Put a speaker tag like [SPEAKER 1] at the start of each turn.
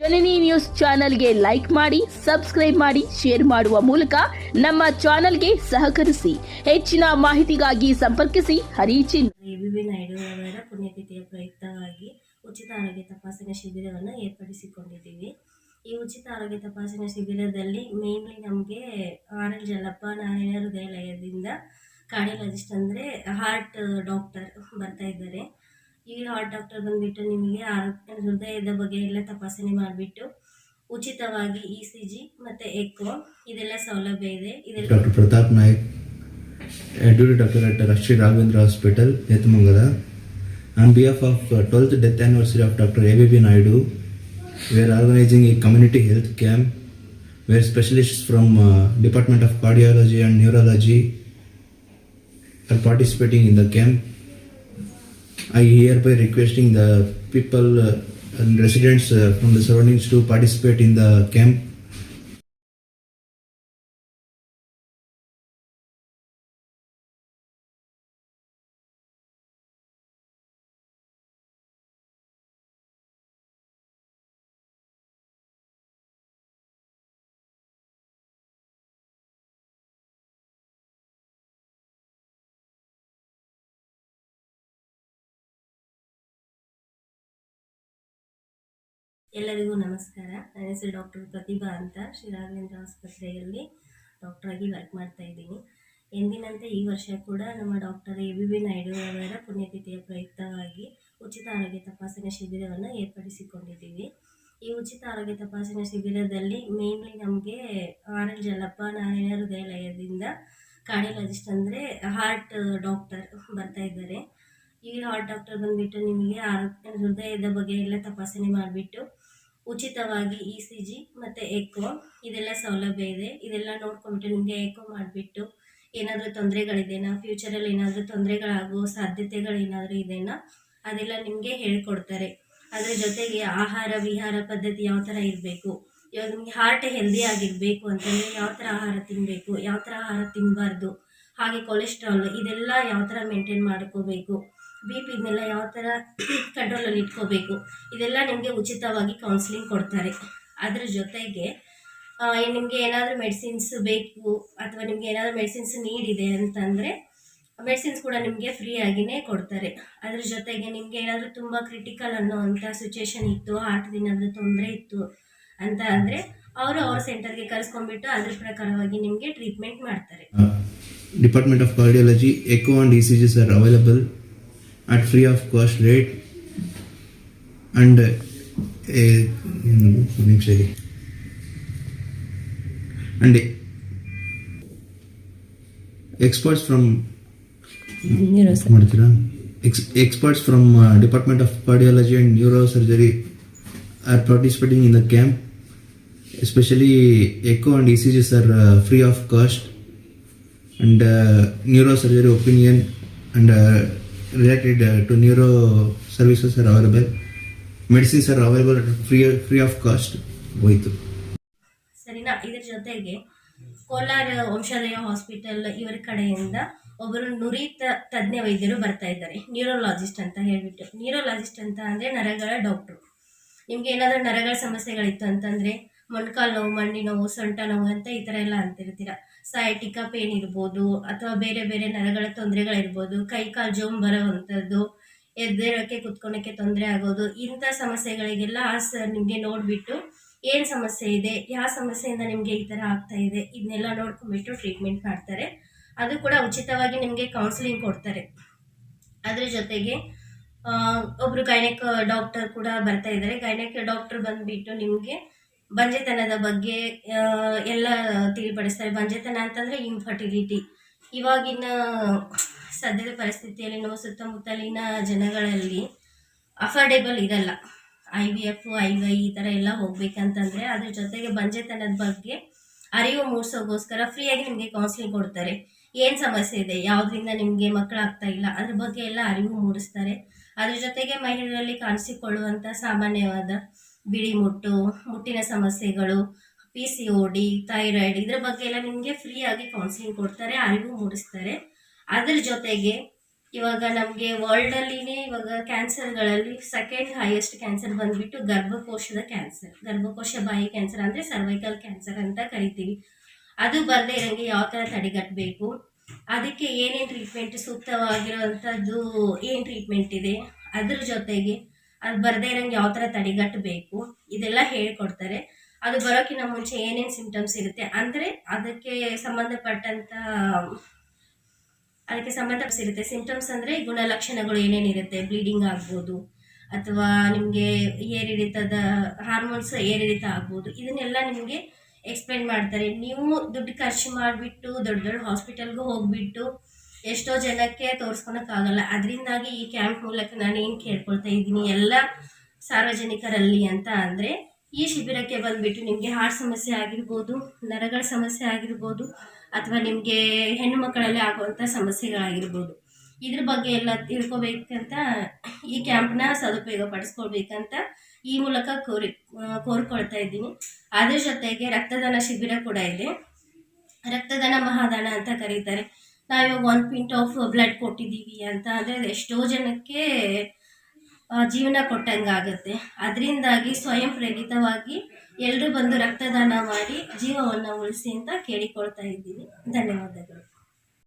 [SPEAKER 1] ಜನನಿ news ಚಾನೆಲ್ಗೆ like ಮಾಡಿ, subscribe ಮಾಡಿ, ಶೇರ್ ಮಾಡುವ ಮೂಲಕ ನಮ್ಮ ಚಾನೆಲ್ಗೆ ಸಹಕರಿಸಿ. ಹೆಚ್ಚಿನ ಮಾಹಿತಿಗಾಗಿ ಸಂಪರ್ಕಿಸಿ. ಹರಿಚಿನ್
[SPEAKER 2] ನಾಯ್ಡು ಅವರ ಪುಣ್ಯತಿಥಿಯ ಪ್ರಯುಕ್ತವಾಗಿ ಉಚಿತ ಆರೋಗ್ಯ ತಪಾಸಣೆ ಶಿಬಿರವನ್ನು ಏರ್ಪಡಿಸಿಕೊಂಡಿದ್ದೀವಿ. ಈ ಉಚಿತ ಆರೋಗ್ಯ ತಪಾಸಣೆ ಶಿಬಿರದಲ್ಲಿ ಮೇನ್ಲಿ ನಮಗೆ ಆರ್ ಎಲ್ ಜಲಪ್ಪ ನಾರಾಯಣ ಹೃದಯಾಲಯದಿಂದ ಕಾರ್ಡಿಯಾಲಜಿಸ್ಟ್ ಅಂದರೆ ಹಾರ್ಟ್ ಡಾಕ್ಟರ್ ಬರ್ತಾ ಇದ್ದಾರೆ. ಈ ಹಾರ್ಟ್ ಡಾಕ್ಟರ್ ಬಂದ್ಬಿಟ್ಟು ನಿಮಗೆ ಆರೋಗ್ಯ, ಹೃದಯದ ಬಗ್ಗೆ ಎಲ್ಲ ತಪಾಸಣೆ ಮಾಡಿಬಿಟ್ಟು ಉಚಿತವಾಗಿ ಇ ಸಿ ಜಿ ಮತ್ತೆ ಎಕೋ ಇದೆಲ್ಲ ಸೌಲಭ್ಯ ಇದೆ.
[SPEAKER 3] Doctor Pratap Nayak advocate doctor Shri Raghavendra hospital ಯತ್ಮಂಗಲ on behalf of twelfth death anniversary of doctor A B B Naidu we are organising ಈ community health camp we are specialist from department of cardiology and neurology are participating in the camp I hereby requesting the people uh, and residents uh, from the surroundings to participate in the camp
[SPEAKER 2] ಎಲ್ಲರಿಗೂ ನಮಸ್ಕಾರ. ನನ್ನ ಹೆಸರು doctor ಪ್ರತಿಭಾ ಅಂತ. ಶ್ರೀ ರಾಘವೇಂದ್ರ ಆಸ್ಪತ್ರೆಯಲ್ಲಿ ಡಾಕ್ಟ್ರಾಗಿ work ಮಾಡ್ತಾ ಇದ್ದೀನಿ. ಎಂದಿನಂತೆ ಈ ವರ್ಷ ಕೂಡ ನಮ್ಮ doctor A B B Naidu ಅವರ ಪುಣ್ಯತಿಥಿಯ ಪ್ರಯುಕ್ತವಾಗಿ ಉಚಿತ ಆರೋಗ್ಯ ತಪಾಸಣೆ ಶಿಬಿರವನ್ನು ಏರ್ಪಡಿಸಿಕೊಂಡಿದ್ದೀವಿ. ಈ ಉಚಿತ ಆರೋಗ್ಯ ತಪಾಸಣೆ ಶಿಬಿರದಲ್ಲಿ ಮೇನ್ಲಿ ನಮಗೆ ಆರ್ ಎಲ್ ಜಲ್ಲಪ್ಪ ನಾರಾಯಣ ಹೃದಯಾಲಯದಿಂದ ಕಾರ್ಡಿಯಾಲಜಿಸ್ಟ್ ಅಂದರೆ ಹಾರ್ಟ್ ಡಾಕ್ಟರ್ ಬರ್ತಾ ಇದ್ದಾರೆ. ಈ ಹಾರ್ಟ್ ಡಾಕ್ಟರ್ ಬಂದುಬಿಟ್ಟು ನಿಮಗೆ ಆರೋಗ್ಯ ಹೃದಯದ ಬಗ್ಗೆ ಎಲ್ಲ ತಪಾಸಣೆ ಮಾಡಿಬಿಟ್ಟು ಉಚಿತವಾಗಿ ಇ ಸಿ ಜಿ ಮತ್ತು ಎಕೋ ಇದೆಲ್ಲ ಸೌಲಭ್ಯ ಇದೆ. ಇದೆಲ್ಲ ನೋಡ್ಕೊಂಬಿಟ್ಟು ನಿಮಗೆ ಎಕೋ ಮಾಡಿಬಿಟ್ಟು ಏನಾದರೂ ತೊಂದರೆಗಳಿದೆನಾ ಫ್ಯೂಚರಲ್ಲಿ ಏನಾದರೂ ತೊಂದರೆಗಳಾಗೋ ಸಾಧ್ಯತೆಗಳೇನಾದರೂ ಇದೆಯಾ? ಅದೆಲ್ಲ ನಿಮಗೆ ಹೇಳ್ಕೊಡ್ತಾರೆ. ಅದರ ಜೊತೆಗೆ ಆಹಾರ, ವಿಹಾರ ಪದ್ಧತಿ ಯಾವ ಥರ ಇರಬೇಕು? ಇವಾಗ ನಿಮಗೆ ಹಾರ್ಟ್ ಹೆಲ್ದಿ ಆಗಿರಬೇಕು ಅಂತಂದರೆ ಯಾವ ಥರ ಆಹಾರ ತಿನ್ನಬೇಕು ಯಾವ ಥರ ಆಹಾರ ತಿನ್ನಬಾರ್ದು ಹಾಗೆ ಕೊಲೆಸ್ಟ್ರಾಲ್ ಇದೆಲ್ಲ ಯಾವ ಥರ ಮೇಂಟೈನ್ ಮಾಡ್ಕೋಬೇಕು? ಬಿ ಪಿ ಇದನ್ನೆಲ್ಲ ಯಾವ ಥರ ಕಂಟ್ರೋಲಲ್ಲಿ ಇಟ್ಕೋಬೇಕು, ಇದೆಲ್ಲ ನಿಮಗೆ ಉಚಿತವಾಗಿ ಕೌನ್ಸಿಲಿಂಗ್ ಕೊಡ್ತಾರೆ. ಅದ್ರ ಜೊತೆಗೆ ನಿಮಗೆ ಏನಾದರೂ ಮೆಡಿಸಿನ್ಸ್ ಬೇಕು, ಅಥವಾ ನಿಮಗೆ ಏನಾದರೂ ಮೆಡಿಸಿನ್ಸ್ ನೀಡಿದೆ ಅಂತಂದರೆ ಮೆಡಿಸಿನ್ಸ್ ಕೂಡ ನಿಮಗೆ ಫ್ರೀ ಆಗಿನೇ ಕೊಡ್ತಾರೆ. ಅದ್ರ ಜೊತೆಗೆ ನಿಮಗೆ ಏನಾದರೂ ತುಂಬ ಕ್ರಿಟಿಕಲ್ ಅನ್ನೋ ಅಂಥ ಸಿಚುವೇಶನ್ ಇತ್ತು ಏನಾದರೂ ತೊಂದರೆ ಇತ್ತು ಅಂತ ಅಂದರೆ, ಅವರು ಅವ್ರ ಸೆಂಟರ್ಗೆ ಕರೆಸ್ಕೊಂಡ್ಬಿಟ್ಟು ಅದ್ರ ಪ್ರಕಾರವಾಗಿ ನಿಮಗೆ ಟ್ರೀಟ್ಮೆಂಟ್ ಮಾಡ್ತಾರೆ.
[SPEAKER 3] Department of cardiology echo and E C G sir available. At free of cost rate and uh, mm, and experts from ಮಾಡ್ತೀರಾ Ex- experts from uh, Department of Cardiology and Neurosurgery are participating in the camp especially echo and ECGs are uh, free of cost and uh, neurosurgery opinion and uh, related uh, to neuro services are available. Medicines are available at free free of cost. ಹೋಯ್ತು.
[SPEAKER 2] ಸರಿನಾ? ಇದ್ರ ಜೊತೆಗೆ Kolar ವಂಶೋದಯ hospital ಇವರ ಕಡೆಯಿಂದ ಒಬ್ಬರು ನುರಿತ ತಜ್ಞ ವೈದ್ಯರು ಬರ್ತಾ ಇದ್ದಾರೆ. ನ್ಯೂರೋಲಾಜಿಸ್ಟ್ ಅಂತ ಹೇಳ್ಬಿಟ್ಟು. ನ್ಯೂರೋಲಾಜಿಸ್ಟ್ ಅಂತ ಅಂದರೆ ನರಗಳ ಡಾಕ್ಟ್ರು. ನಿಮ್ಗೆ ಏನಾದರೂ ನರಗಳ ಸಮಸ್ಯೆಗಳಿತ್ತು ಅಂತಂದರೆ ಮೊಣಕಾಲು ನೋವು ಮಂಡಿ ನೋವು, ಸೊಂಟ ನೋವು ಅಂತ ಈ ಥರ ಎಲ್ಲ ಅಂತಿರ್ತೀರ. ಸೈಟಿಕ ಪೇನ್ ಇರ್ಬೋದು ಅಥವಾ ಬೇರೆ ಬೇರೆ ನರಗಳ ತೊಂದರೆಗಳಿರ್ಬೋದು, ಕೈ ಕಾಲು ಜೋಮ್ ಬರೋವಂಥದ್ದು ಎದ್ದೇಳೋಕ್ಕೆ ಕುತ್ಕೊಳಕ್ಕೆ ತೊಂದರೆ ಆಗೋದು, ಇಂಥ ಸಮಸ್ಯೆಗಳಿಗೆಲ್ಲ ಆ ಸರ್ ನಿಮಗೆ ನೋಡಿಬಿಟ್ಟು ಏನು ಸಮಸ್ಯೆ ಇದೆ, ಯಾವ ಸಮಸ್ಯೆಯಿಂದ ನಿಮಗೆ ಈ ಥರ ಆಗ್ತಾ ಇದೆ, ಇದನ್ನೆಲ್ಲ ನೋಡ್ಕೊಂಡ್ಬಿಟ್ಟು ಟ್ರೀಟ್ಮೆಂಟ್ ಮಾಡ್ತಾರೆ. ಅದು ಕೂಡ ಉಚಿತವಾಗಿ ನಿಮಗೆ ಕೌನ್ಸಿಲಿಂಗ್ ಕೊಡ್ತಾರೆ. ಅದ್ರ ಜೊತೆಗೆ ಒಬ್ಬರು ಗೈನೆಕ್ ಡಾಕ್ಟರ್ ಕೂಡ ಬರ್ತಾ ಇದ್ದಾರೆ. ಗೈನಕ್ ಡಾಕ್ಟರ್ ಬಂದುಬಿಟ್ಟು ನಿಮಗೆ ಬಂಜೆತನದ ಬಗ್ಗೆ ಎಲ್ಲ ತಿಳಿಪಡಿಸ್ತಾರೆ. ಬಂಜೆತನ ಅಂತಂದರೆ ಇನ್ಫರ್ಟಿಲಿಟಿ ಇವಾಗಿನ ಸದ್ಯದ ಪರಿಸ್ಥಿತಿಯಲ್ಲಿ ನಮ್ಮ ಸುತ್ತಮುತ್ತಲಿನ ಜನಗಳಲ್ಲಿ ಅಫೋರ್ಡೆಬಲ್ ಇರಲ್ಲ. I V F I Y ಈ ಥರ ಎಲ್ಲ ಹೋಗ್ಬೇಕಂತಂದರೆ, ಅದ್ರ ಜೊತೆಗೆ ಬಂಜೆತನದ ಬಗ್ಗೆ ಅರಿವು ಮೂಡಿಸೋಗೋಸ್ಕರ ಫ್ರೀಯಾಗಿ ನಿಮಗೆ ಕೌನ್ಸಿಲಿಂಗ್ ಕೊಡ್ತಾರೆ. ಏನು ಸಮಸ್ಯೆ ಇದೆ? ಯಾವುದರಿಂದ ನಿಮಗೆ ಮಕ್ಕಳಾಗ್ತಾ ಇಲ್ಲ? ಅದ್ರ ಬಗ್ಗೆ ಎಲ್ಲ ಅರಿವು ಮೂಡಿಸ್ತಾರೆ. ಅದ್ರ ಜೊತೆಗೆ ಮಹಿಳೆಯರಲ್ಲಿ ಕಾಣಿಸಿಕೊಳ್ಳುವಂಥ ಸಾಮಾನ್ಯವಾದ ಬಿಳಿ ಮುಟ್ಟು, ಮುಟ್ಟಿನ ಸಮಸ್ಯೆಗಳು P C O D thyroid ಇದ್ರ ಬಗ್ಗೆ ಎಲ್ಲ ನಿಮಗೆ ಫ್ರೀಯಾಗಿ ಕೌನ್ಸಿಲಿಂಗ್ ಕೊಡ್ತಾರೆ, ಅರಿವು ಮೂಡಿಸ್ತಾರೆ. ಅದ್ರ ಜೊತೆಗೆ ಇವಾಗ ನಮಗೆ ವರ್ಲ್ಡಲ್ಲಿನೇ ಇವಾಗ ಕ್ಯಾನ್ಸರ್ಗಳಲ್ಲಿ ಸೆಕೆಂಡ್ ಹೈಯೆಸ್ಟ್ ಕ್ಯಾನ್ಸರ್ ಬಂದ್ಬಿಟ್ಟು ಗರ್ಭಕೋಶದ ಕ್ಯಾನ್ಸರ್ ಗರ್ಭಕೋಶ ಬಾಯಿ ಕ್ಯಾನ್ಸರ್ ಅಂದರೆ ಸರ್ವೈಕಲ್ ಕ್ಯಾನ್ಸರ್ ಅಂತ ಕರಿತೀವಿ. ಅದು ಬರದೇ ಇರೋಂಗೆ ಯಾವ ಥರ ತಡೆಗಟ್ಟಬೇಕು ಅದಕ್ಕೆ ಏನೇನು ಟ್ರೀಟ್ಮೆಂಟ್ ಸೂಕ್ತವಾಗಿರೋವಂಥದ್ದು ಏನು ಟ್ರೀಟ್ಮೆಂಟ್ ಇದೆ? ಅದ್ರ ಜೊತೆಗೆ ಅದು ಬರದೇ ಇರೋಂಗೆ ಯಾವ ಥರ ತಡೆಗಟ್ಟಬೇಕು ಇದೆಲ್ಲ ಹೇಳ್ಕೊಡ್ತಾರೆ. ಅದು ಬರೋಕ್ಕಿಂತ ಮುಂಚೆ ಏನೇನು ಸಿಂಪ್ಟಮ್ಸ್ ಇರುತ್ತೆ ಅಂದರೆ ಅದಕ್ಕೆ ಸಂಬಂಧಪಟ್ಟಂಥ ಅದಕ್ಕೆ ಸಂಬಂಧಪಟ್ಟಿರುತ್ತೆ ಸಿಂಪ್ಟಮ್ಸ್ ಅಂದರೆ ಗುಣಲಕ್ಷಣಗಳು ಏನೇನಿರುತ್ತೆ ಬ್ಲೀಡಿಂಗ್ ಆಗ್ಬೋದು, ಅಥವಾ ನಿಮಗೆ ಏರಿಳಿತದ ಹಾರ್ಮೋನ್ಸ್ ಏರಿಳಿತ ಆಗ್ಬೋದು, ಇದನ್ನೆಲ್ಲ ನಿಮಗೆ ಎಕ್ಸ್ಪ್ಲೈನ್ ಮಾಡ್ತಾರೆ. ನೀವು ದುಡ್ಡು ಖರ್ಚು ಮಾಡಿಬಿಟ್ಟು, ದೊಡ್ಡ ದೊಡ್ಡ ಹಾಸ್ಪಿಟಲ್ಗೂ ಹೋಗ್ಬಿಟ್ಟು ಎಷ್ಟೋ ಜನಕ್ಕೆ ತೋರಿಸ್ಕೊಳಕ್ಕಾಗಲ್ಲ. ಅದರಿಂದಾಗಿ ಈ ಕ್ಯಾಂಪ್ ಮೂಲಕ ನಾನು ಏನು ಕೇಳ್ಕೊಳ್ತಾ ಇದ್ದೀನಿ, ಎಲ್ಲ ಸಾರ್ವಜನಿಕರಲ್ಲಿ ಅಂತ ಅಂದರೆ, ಈ ಶಿಬಿರಕ್ಕೆ ಬಂದುಬಿಟ್ಟು ನಿಮಗೆ ಹಾರ್ಟ್ ಸಮಸ್ಯೆ ಆಗಿರ್ಬೋದು, ನರಗಳ ಸಮಸ್ಯೆ ಆಗಿರ್ಬೋದು, ಅಥವಾ ನಿಮಗೆ ಹೆಣ್ಣು ಮಕ್ಕಳಲ್ಲಿ ಆಗುವಂಥ ಸಮಸ್ಯೆಗಳಾಗಿರ್ಬೋದು. ಇದ್ರ ಬಗ್ಗೆ ಎಲ್ಲ ತಿಳ್ಕೊಬೇಕಂತ ಈ ಕ್ಯಾಂಪ್ನ ಸದುಪಯೋಗ ಪಡಿಸ್ಕೊಳ್ಬೇಕಂತ ಈ ಮೂಲಕ ಕೋರಿ, ಕೋರ್ಕೊಳ್ತಾ ಇದ್ದೀನಿ. ಅದ್ರ ಜೊತೆಗೆ ರಕ್ತದಾನ ಶಿಬಿರ ಕೂಡ ಇದೆ. ರಕ್ತದಾನ ಮಹಾದಾನ ಅಂತ ಕರೀತಾರೆ. ನಾವಿವಾಗ ಒನ್ ಪಿಂಟ್ ಆಫ್ ಬ್ಲಡ್ ಕೊಟ್ಟಿದ್ದೀವಿ ಅಂತ ಅಂದರೆ ಎಷ್ಟೋ ಜನಕ್ಕೆ ಜೀವನ ಜೀವನ ಕೊಟ್ಟಂಗಾಗುತ್ತೆ ಅದರಿಂದಾಗಿ ಸ್ವಯಂ ಪ್ರೇರಿತವಾಗಿ ಎಲ್ಲರೂ ಬಂದು ರಕ್ತದಾನ ಮಾಡಿ ಜೀವವನ್ನು ಉಳಿಸಿ ಅಂತ ಕೇಳಿಕೊಳ್ತಾ ಇದ್ದೀನಿ. ಧನ್ಯವಾದಗಳು.